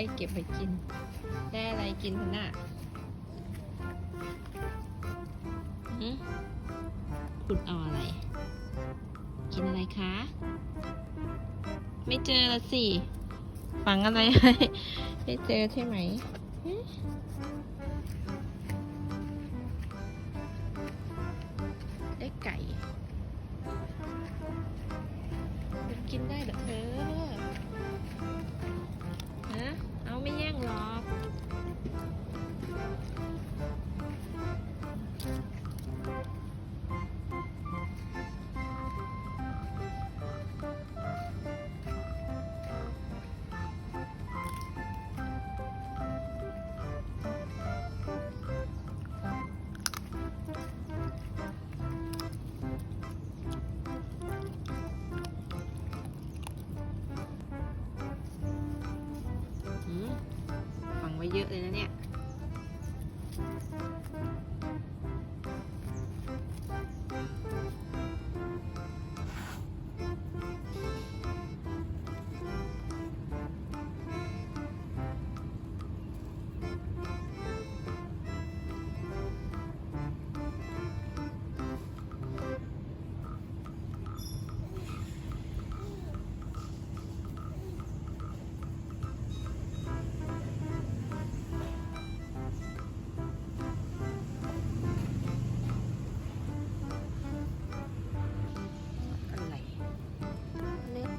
อ้ยเก็บไปกิน ได้อะไรกินพันน่ะหืมคุณเอาอะไร กินอะไรคะ ไม่เจอละสิฝังอะไรให้ไม่เจอใช่ไหมได้ไก่ กินได้เหรอเธอ เยอะเลยนะเนี่ย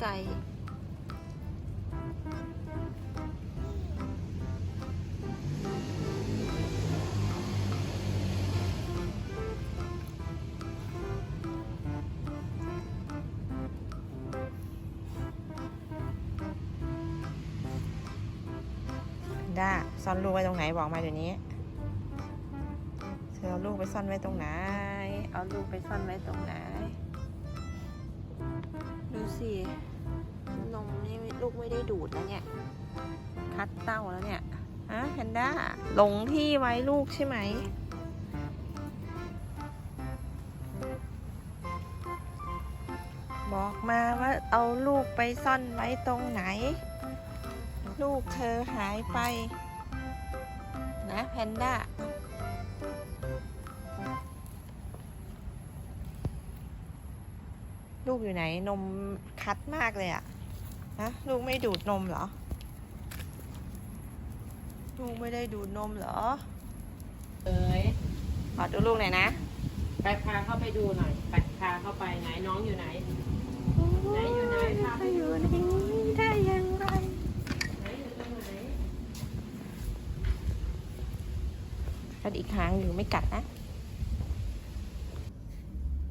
ไก่ด้าซ่อนลูกไว้ตรงไหนบอกมาเดี๋ยวนี้ เธอเอาลูกไปซ่อนไว้ตรงไหน เอาลูกไปซ่อนไว้ตรงไหน ดูสิ นมนี่ลูกไม่ได้ดูดแล้วเนี่ย คัดเต้าแล้วเนี่ยฮะแพนด้าหลงที่ไว้ลูกใช่ไหม บอกมาว่าเอาลูกไปซ่อนไว้ตรงไหน ลูกเธอหายไป นะแพนด้า ลูกอยู่ไหน นมคัดมากเลยอะฮะลูกไม่ดูดนมเหรอ ลูกไม่ได้ดูดนมเหรอเอ้ยขอดูลูกหน่อยนะ ไปพาเข้าไปดูหน่อยไปพาเข้าไปไหนน้องอยู่ไหน ไหนอยู่ไหนพาไปดูอยู่ในนี้ได้ยังไงไหนอยู่ตรงไหนกัดอีกครั้งอยู่ไม่กัดนะ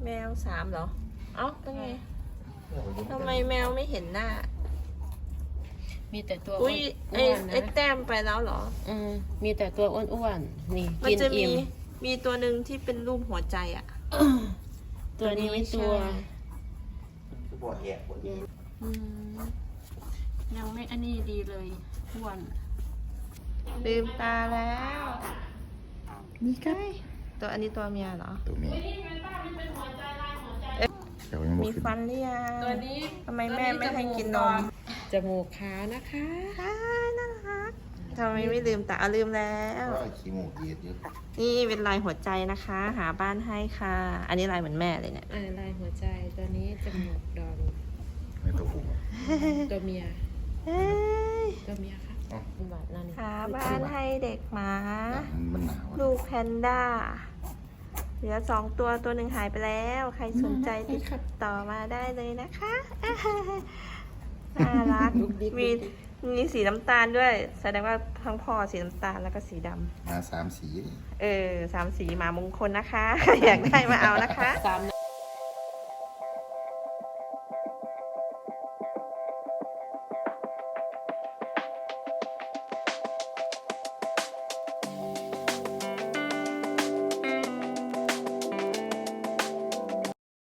แมวสามเหรอ เอ้าตั้งไงทำไมแมวไม่เห็นหน้า มีแต่ตัวอุ้ยไอ้อ้วนๆไอ้นะแต้มไปแล้วเหรอ อืมมีแต่ตัวอ้วนๆนี่มันกินจะมีอิ่มมีตัวหนึ่งที่เป็นรูปหัวใจอะตัวนี้ไม่ตัวใช่คือปวดแยกปวดแยกอืมยังไม่อันนี้ดีเลยอ้วนลืมตาแล้ว นี่ไงตัวอันนี้ตัวเมียเหรอ ตัวนี้ เดี๋ยวยังบอมีกขึ้นฟันหรือยังตัวนี้ทำไมแม่ไม่ให้กินนมจมูกขานะคะอ้ายน่ารักทำไมไม่ลืมตาอะลืมแล้ว ว่าขี้หมูกเย็ดเยอะนี่เป็นลายหัวใจนะคะ หาบ้านให้ค่ะ อันนี้ลายเหมือนแม่เลยเนี่ยเออลายหัวใจตัวนี้จมูกดอนไม่ตัวผมอะตัวเมียเอ้ยตัวเมียค่ะอ๋อคุณบาทนั่นหาบ้านให้เด็กหมา มันมันหนาวอะ ลูกแพนด้า เหลือสองตัวตัวหนึ่งหายไปแล้ว ใครสนใจติดต่อมาได้เลยนะคะน่ารักมีมีสีน้ำตาลด้วย แสดงว่าทั้งพ่อสีน้ำตาลแล้วก็สีดำมาสามสี เออสามสีหมามงคลนะคะ อยากได้มาเอานะคะสาม